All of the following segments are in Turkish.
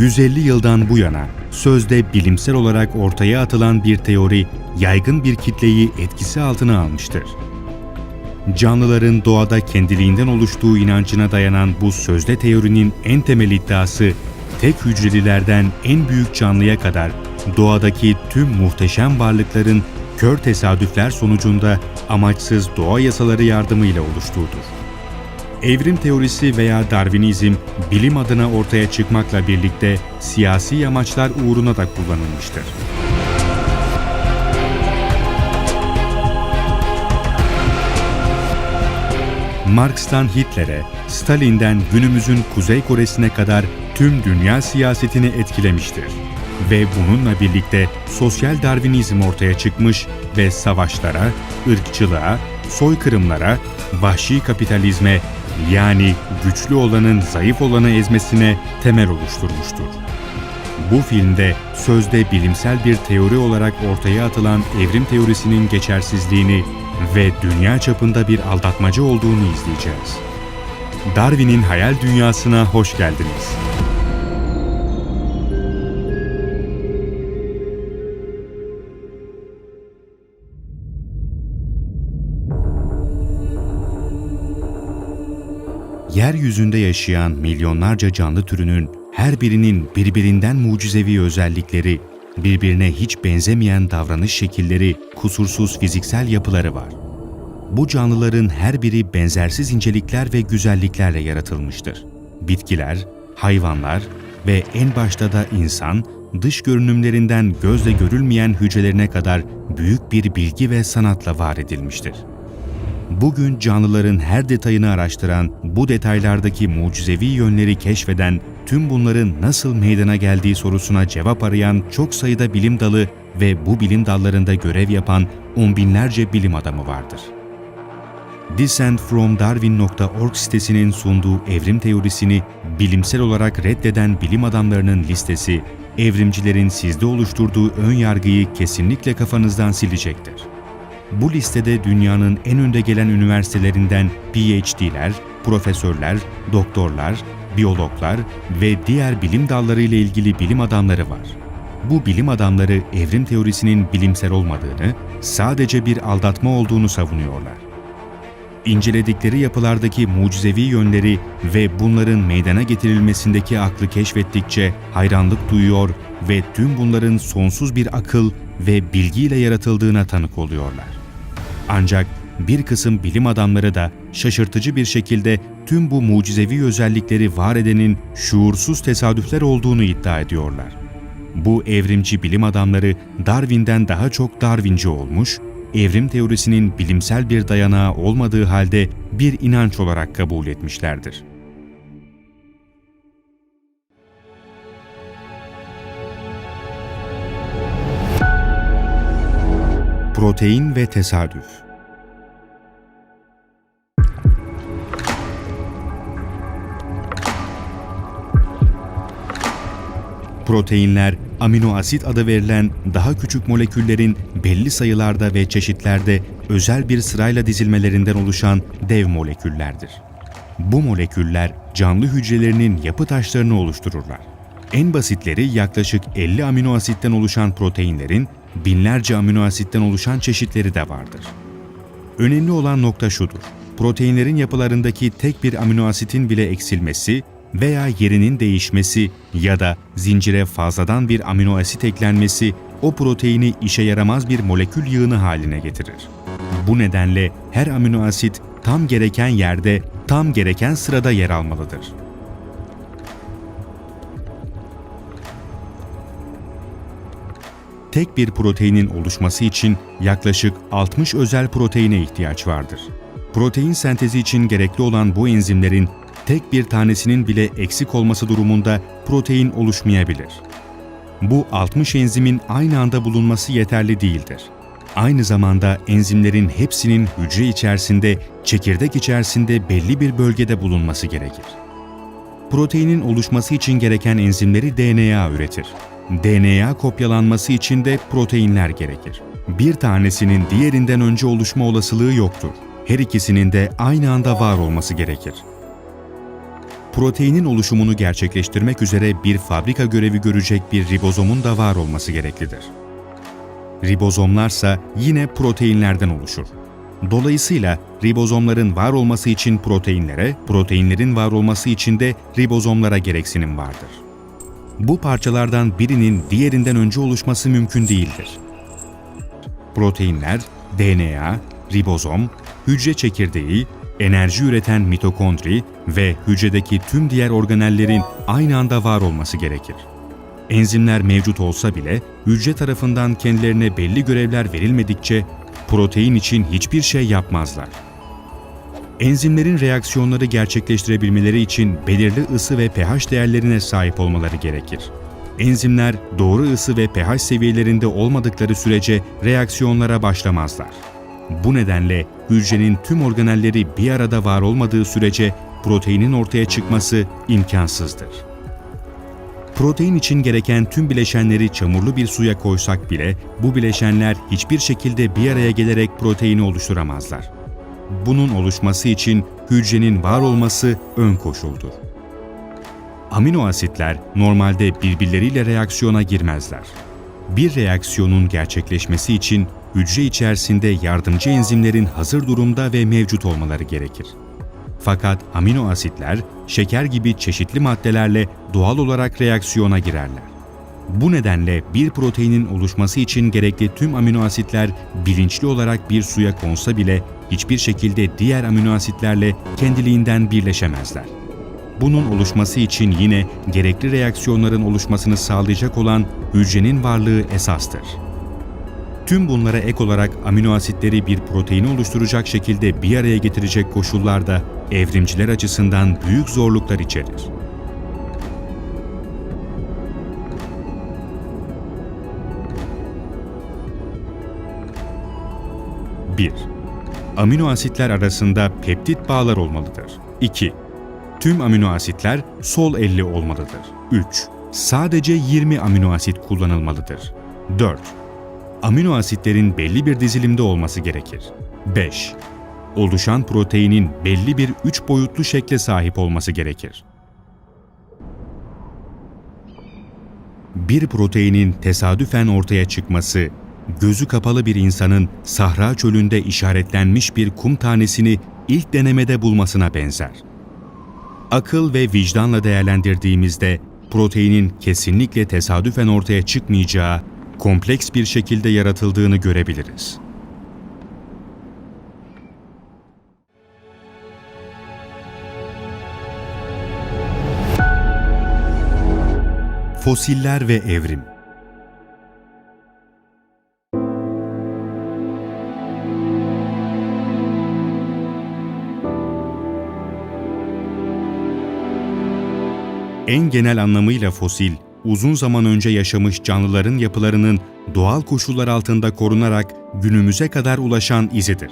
150 yıldan bu yana sözde bilimsel olarak ortaya atılan bir teori yaygın bir kitleyi etkisi altına almıştır. Canlıların doğada kendiliğinden oluştuğu inancına dayanan bu sözde teorinin en temel iddiası, tek hücrelilerden en büyük canlıya kadar doğadaki tüm muhteşem varlıkların kör tesadüfler sonucunda amaçsız doğa yasaları yardımıyla oluştuğudur. Evrim teorisi veya Darwinizm bilim adına ortaya çıkmakla birlikte siyasi amaçlar uğruna da kullanılmıştır. Marx'tan Hitler'e, Stalin'den günümüzün Kuzey Kore'sine kadar tüm dünya siyasetini etkilemiştir. Ve bununla birlikte sosyal Darwinizm ortaya çıkmış ve savaşlara, ırkçılığa, soykırımlara, vahşi kapitalizme yani güçlü olanın zayıf olanı ezmesine temel oluşturmuştur. Bu filmde sözde bilimsel bir teori olarak ortaya atılan evrim teorisinin geçersizliğini ve dünya çapında bir aldatmaca olduğunu izleyeceğiz. Darwin'in hayal dünyasına hoş geldiniz. Yeryüzünde yaşayan milyonlarca canlı türünün her birinin birbirinden mucizevi özellikleri, birbirine hiç benzemeyen davranış şekilleri, kusursuz fiziksel yapıları var. Bu canlıların her biri benzersiz incelikler ve güzelliklerle yaratılmıştır. Bitkiler, hayvanlar ve en başta da insan, dış görünümlerinden gözle görülmeyen hücrelerine kadar büyük bir bilgi ve sanatla var edilmiştir. Bugün canlıların her detayını araştıran, bu detaylardaki mucizevi yönleri keşfeden, tüm bunların nasıl meydana geldiği sorusuna cevap arayan çok sayıda bilim dalı ve bu bilim dallarında görev yapan on binlerce bilim adamı vardır. Descentfromdarwin.org sitesinin sunduğu evrim teorisini bilimsel olarak reddeden bilim adamlarının listesi, evrimcilerin sizde oluşturduğu ön yargıyı kesinlikle kafanızdan silecektir. Bu listede dünyanın en önde gelen üniversitelerinden PhD'ler, profesörler, doktorlar, biyologlar ve diğer bilim dalları ile ilgili bilim adamları var. Bu bilim adamları evrim teorisinin bilimsel olmadığını, sadece bir aldatma olduğunu savunuyorlar. İnceledikleri yapılardaki mucizevi yönleri ve bunların meydana getirilmesindeki aklı keşfettikçe hayranlık duyuyor ve tüm bunların sonsuz bir akıl ve bilgiyle yaratıldığına tanık oluyorlar. Ancak bir kısım bilim adamları da şaşırtıcı bir şekilde tüm bu mucizevi özellikleri var edenin şuursuz tesadüfler olduğunu iddia ediyorlar. Bu evrimci bilim adamları Darwin'den daha çok Darwinci olmuş, evrim teorisinin bilimsel bir dayanağı olmadığı halde bir inanç olarak kabul etmişlerdir. Protein ve tesadüf Proteinler, amino asit adı verilen daha küçük moleküllerin belli sayılarda ve çeşitlerde özel bir sırayla dizilmelerinden oluşan dev moleküllerdir. Bu moleküller canlı hücrelerinin yapı taşlarını oluştururlar. En basitleri yaklaşık 50 amino asitten oluşan proteinlerin binlerce amino asitten oluşan çeşitleri de vardır. Önemli olan nokta şudur. Proteinlerin yapılarındaki tek bir amino asitin bile eksilmesi veya yerinin değişmesi ya da zincire fazladan bir amino asit eklenmesi o proteini işe yaramaz bir molekül yığını haline getirir. Bu nedenle her amino asit tam gereken yerde, tam gereken sırada yer almalıdır. Tek bir proteinin oluşması için yaklaşık 60 özel proteine ihtiyaç vardır. Protein sentezi için gerekli olan bu enzimlerin tek bir tanesinin bile eksik olması durumunda protein oluşmayabilir. Bu 60 enzimin aynı anda bulunması yeterli değildir. Aynı zamanda enzimlerin hepsinin hücre içerisinde, çekirdek içerisinde belli bir bölgede bulunması gerekir. Proteinin oluşması için gereken enzimleri DNA üretir. DNA kopyalanması için de proteinler gerekir. Bir tanesinin diğerinden önce oluşma olasılığı yoktur. Her ikisinin de aynı anda var olması gerekir. proteinin oluşumunu gerçekleştirmek üzere bir fabrika görevi görecek bir ribozomun da var olması gereklidir. Ribozomlarsa yine proteinlerden oluşur. Dolayısıyla ribozomların var olması için proteinlere, proteinlerin var olması için de ribozomlara gereksinim vardır. Bu parçalardan birinin diğerinden önce oluşması mümkün değildir. Proteinler, DNA, ribozom, hücre çekirdeği, enerji üreten mitokondri ve hücredeki tüm diğer organellerin aynı anda var olması gerekir. Enzimler mevcut olsa bile hücre tarafından kendilerine belli görevler verilmedikçe protein için hiçbir şey yapmazlar. Enzimlerin reaksiyonları gerçekleştirebilmeleri için belirli ısı ve pH değerlerine sahip olmaları gerekir. Enzimler doğru ısı ve pH seviyelerinde olmadıkları sürece reaksiyonlara başlamazlar. Bu nedenle hücrenin tüm organelleri bir arada var olmadığı sürece proteinin ortaya çıkması imkansızdır. Protein için gereken tüm bileşenleri çamurlu bir suya koysak bile bu bileşenler hiçbir şekilde bir araya gelerek proteini oluşturamazlar. Bunun oluşması için hücrenin var olması ön koşuldur. Amino asitler normalde birbirleriyle reaksiyona girmezler. Bir reaksiyonun gerçekleşmesi için hücre içerisinde yardımcı enzimlerin hazır durumda ve mevcut olmaları gerekir. Fakat amino asitler şeker gibi çeşitli maddelerle doğal olarak reaksiyona girerler. Bu nedenle bir proteinin oluşması için gerekli tüm amino asitler bilinçli olarak bir suya konsa bile hiçbir şekilde diğer amino asitlerle kendiliğinden birleşemezler. Bunun oluşması için yine gerekli reaksiyonların oluşmasını sağlayacak olan hücrenin varlığı esastır. Tüm bunlara ek olarak amino asitleri bir proteini oluşturacak şekilde bir araya getirecek koşullar da evrimciler açısından büyük zorluklar içerir. Bir, Amino asitler arasında peptit bağlar olmalıdır. 2. Tüm amino asitler sol elli olmalıdır. 3. Sadece 20 amino asit kullanılmalıdır. 4. Amino asitlerin belli bir dizilimde olması gerekir. 5. Oluşan proteinin belli bir üç boyutlu şekle sahip olması gerekir. Bir proteinin tesadüfen ortaya çıkması, gözü kapalı bir insanın Sahra çölünde işaretlenmiş bir kum tanesini ilk denemede bulmasına benzer. Akıl ve vicdanla değerlendirdiğimizde proteinin kesinlikle tesadüfen ortaya çıkmayacağı, kompleks bir şekilde yaratıldığını görebiliriz. Fosiller ve evrim En genel anlamıyla fosil, uzun zaman önce yaşamış canlıların yapılarının doğal koşullar altında korunarak günümüze kadar ulaşan izidir.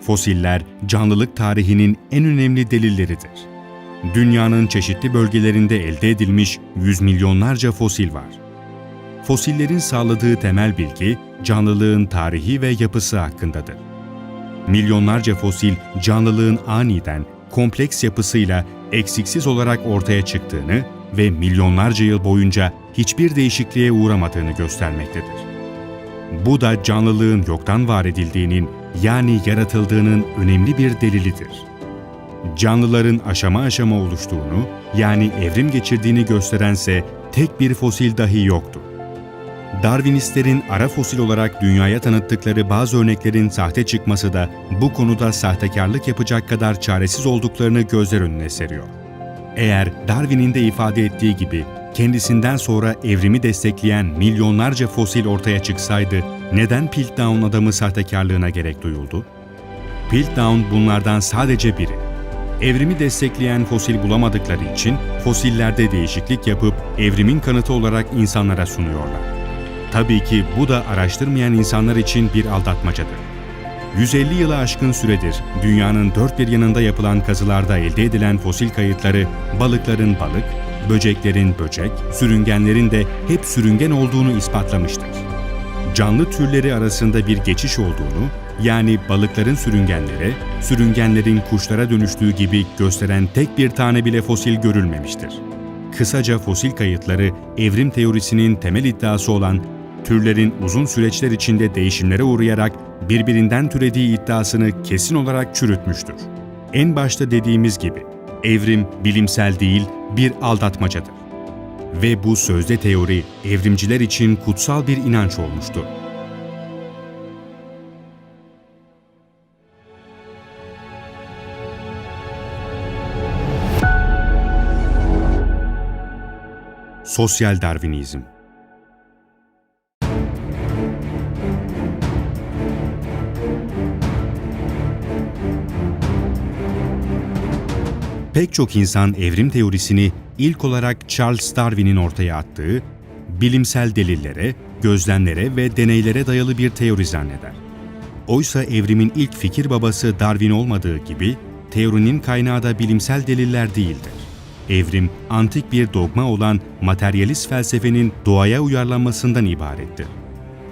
Fosiller, canlılık tarihinin en önemli delilleridir. Dünyanın çeşitli bölgelerinde elde edilmiş yüz milyonlarca fosil var. Fosillerin sağladığı temel bilgi, canlılığın tarihi ve yapısı hakkındadır. Milyonlarca fosil, canlılığın aniden, kompleks yapısıyla eksiksiz olarak ortaya çıktığını ve milyonlarca yıl boyunca hiçbir değişikliğe uğramadığını göstermektedir. Bu da canlılığın yoktan var edildiğinin yani yaratıldığının önemli bir delilidir. Canlıların aşama aşama oluştuğunu yani evrim geçirdiğini gösterense tek bir fosil dahi yoktur. Darwinistlerin ara fosil olarak dünyaya tanıttıkları bazı örneklerin sahte çıkması da bu konuda sahtekarlık yapacak kadar çaresiz olduklarını gözler önüne seriyor. Eğer Darwin'in de ifade ettiği gibi kendisinden sonra evrimi destekleyen milyonlarca fosil ortaya çıksaydı neden Piltdown adamı sahtekarlığına gerek duyuldu? Piltdown bunlardan sadece biri. Evrimi destekleyen fosil bulamadıkları için fosillerde değişiklik yapıp evrimin kanıtı olarak insanlara sunuyorlar. Tabii ki bu da araştırmayan insanlar için bir aldatmacadır. 150 yılı aşkın süredir dünyanın dört bir yanında yapılan kazılarda elde edilen fosil kayıtları balıkların balık, böceklerin böcek, sürüngenlerin de hep sürüngen olduğunu ispatlamıştır. Canlı türleri arasında bir geçiş olduğunu Yani balıkların sürüngenlere, sürüngenlerin kuşlara dönüştüğü gibi gösteren tek bir tane bile fosil görülmemiştir. Kısaca fosil kayıtları evrim teorisinin temel iddiası olan türlerin uzun süreçler içinde değişimlere uğrayarak birbirinden türediği iddiasını kesin olarak çürütmüştür. En başta dediğimiz gibi evrim bilimsel değil bir aldatmacadır. Ve bu sözde teori evrimciler için kutsal bir inanç olmuştu. Sosyal Darwinizm Pek çok insan evrim teorisini ilk olarak Charles Darwin'in ortaya attığı, bilimsel delillere, gözlemlere ve deneylere dayalı bir teori zanneder. Oysa evrimin ilk fikir babası Darwin olmadığı gibi, teorinin kaynağı da bilimsel deliller değildir. Evrim, antik bir dogma olan materyalist felsefenin doğaya uyarlanmasından ibarettir.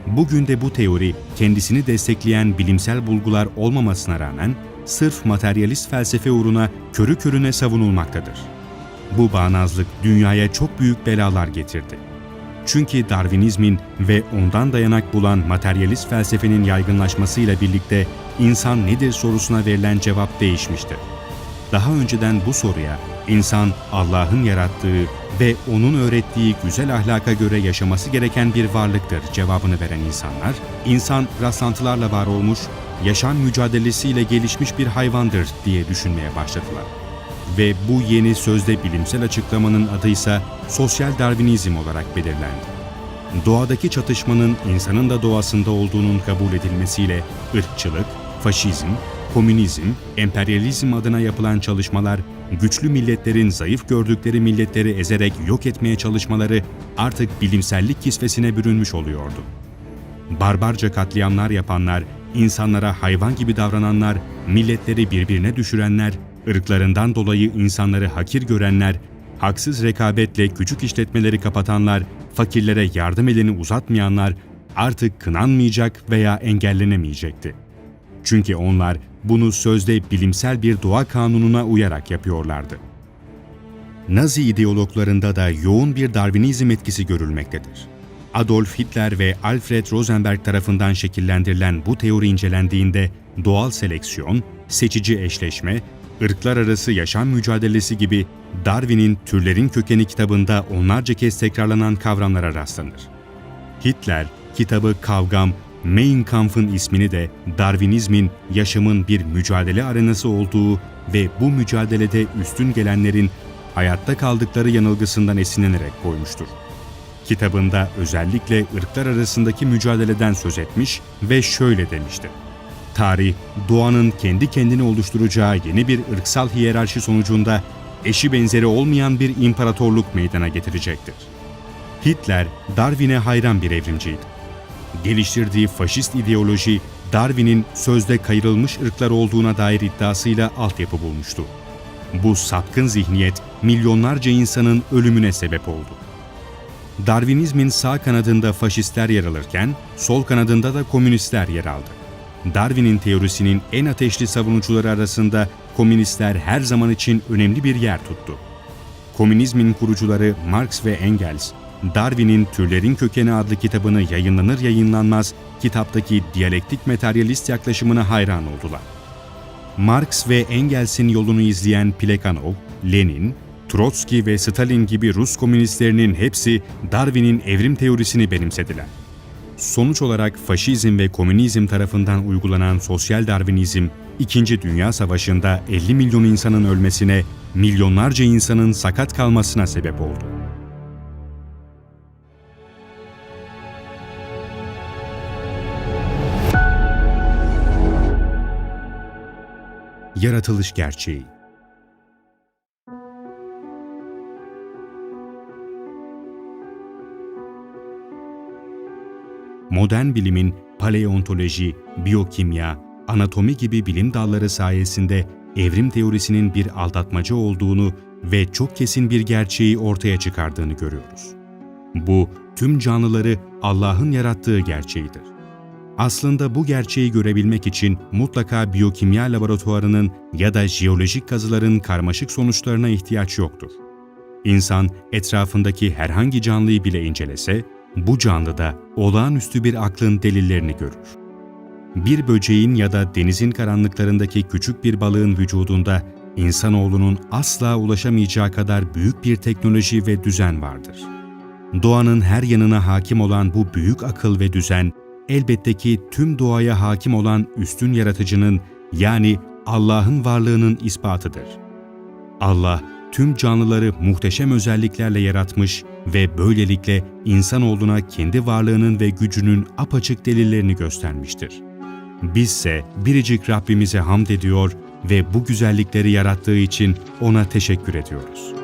Bugün de bu teori, kendisini destekleyen bilimsel bulgular olmamasına rağmen, sırf materyalist felsefe uğruna körü körüne savunulmaktadır. Bu bağnazlık dünyaya çok büyük belalar getirdi. Çünkü Darwinizmin ve ondan dayanak bulan materyalist felsefenin yaygınlaşmasıyla birlikte insan nedir sorusuna verilen cevap değişmiştir. Daha önceden bu soruya insan Allah'ın yarattığı ve onun öğrettiği güzel ahlaka göre yaşaması gereken bir varlıktır cevabını veren insanlar, insan rastlantılarla var olmuş, yaşam mücadelesiyle gelişmiş bir hayvandır diye düşünmeye başladılar. Ve bu yeni sözde bilimsel açıklamanın adı ise sosyal darwinizm olarak belirlendi. Doğadaki çatışmanın insanın da doğasında olduğunun kabul edilmesiyle ırkçılık, faşizm, komünizm, emperyalizm adına yapılan çalışmalar, güçlü milletlerin zayıf gördükleri milletleri ezerek yok etmeye çalışmaları artık bilimsellik kisvesine bürünmüş oluyordu. Barbarca katliamlar yapanlar, insanlara hayvan gibi davrananlar, milletleri birbirine düşürenler, ırklarından dolayı insanları hakir görenler, haksız rekabetle küçük işletmeleri kapatanlar, fakirlere yardım elini uzatmayanlar artık kınanmayacak veya engellenemeyecekti. Çünkü onlar bunu sözde bilimsel bir doğa kanununa uyarak yapıyorlardı. Nazi ideologlarında da yoğun bir Darwinizm etkisi görülmektedir. Adolf Hitler ve Alfred Rosenberg tarafından şekillendirilen bu teori incelendiğinde doğal seleksiyon, seçici eşleşme, ırklar arası yaşam mücadelesi gibi Darwin'in Türlerin Kökeni kitabında onlarca kez tekrarlanan kavramlara rastlanır. Hitler, kitabı Kavgam, Mein Kampf'ın ismini de Darwinizmin yaşamın bir mücadele arenası olduğu ve bu mücadelede üstün gelenlerin hayatta kaldıkları yanılgısından esinlenerek koymuştur. Kitabında özellikle ırklar arasındaki mücadeleden söz etmiş ve şöyle demiştir. Tarih, doğanın kendi kendini oluşturacağı yeni bir ırksal hiyerarşi sonucunda eşi benzeri olmayan bir imparatorluk meydana getirecektir. Hitler, Darwin'e hayran bir evrimciydi geliştirdiği faşist ideoloji Darwin'in sözde kayırılmış ırklar olduğuna dair iddiasıyla altyapı bulmuştu. Bu sapkın zihniyet milyonlarca insanın ölümüne sebep oldu. Darwinizmin sağ kanadında faşistler yer alırken sol kanadında da komünistler yer aldı. Darwin'in teorisinin en ateşli savunucuları arasında komünistler her zaman için önemli bir yer tuttu. Komünizmin kurucuları Marx ve Engels, Darwin'in Türlerin Kökeni adlı kitabını yayınlanır yayınlanmaz kitaptaki diyalektik materyalist yaklaşımına hayran oldular. Marx ve Engels'in yolunu izleyen Plekhanov, Lenin, Trotsky ve Stalin gibi Rus komünistlerinin hepsi Darwin'in evrim teorisini benimsediler. Sonuç olarak faşizm ve komünizm tarafından uygulanan sosyal Darwinizm, İkinci Dünya Savaşı'nda 50 milyon insanın ölmesine, milyonlarca insanın sakat kalmasına sebep oldu. Yaratılış Gerçeği Modern bilimin paleontoloji, biyokimya, anatomi gibi bilim dalları sayesinde evrim teorisinin bir aldatmaca olduğunu ve çok kesin bir gerçeği ortaya çıkardığını görüyoruz. Bu, tüm canlıları Allah'ın yarattığı gerçeğidir. Aslında bu gerçeği görebilmek için mutlaka biyokimya laboratuvarının ya da jeolojik kazıların karmaşık sonuçlarına ihtiyaç yoktur. İnsan etrafındaki herhangi canlıyı bile incelese, bu canlıda olağanüstü bir aklın delillerini görür. Bir böceğin ya da denizin karanlıklarındaki küçük bir balığın vücudunda insanoğlunun asla ulaşamayacağı kadar büyük bir teknoloji ve düzen vardır. Doğanın her yanına hakim olan bu büyük akıl ve düzen, elbette ki tüm doğaya hakim olan üstün yaratıcının yani Allah'ın varlığının ispatıdır. Allah tüm canlıları muhteşem özelliklerle yaratmış ve böylelikle insanoğluna kendi varlığının ve gücünün apaçık delillerini göstermiştir. Bizse biricik Rabbimize hamd ediyor ve bu güzellikleri yarattığı için ona teşekkür ediyoruz.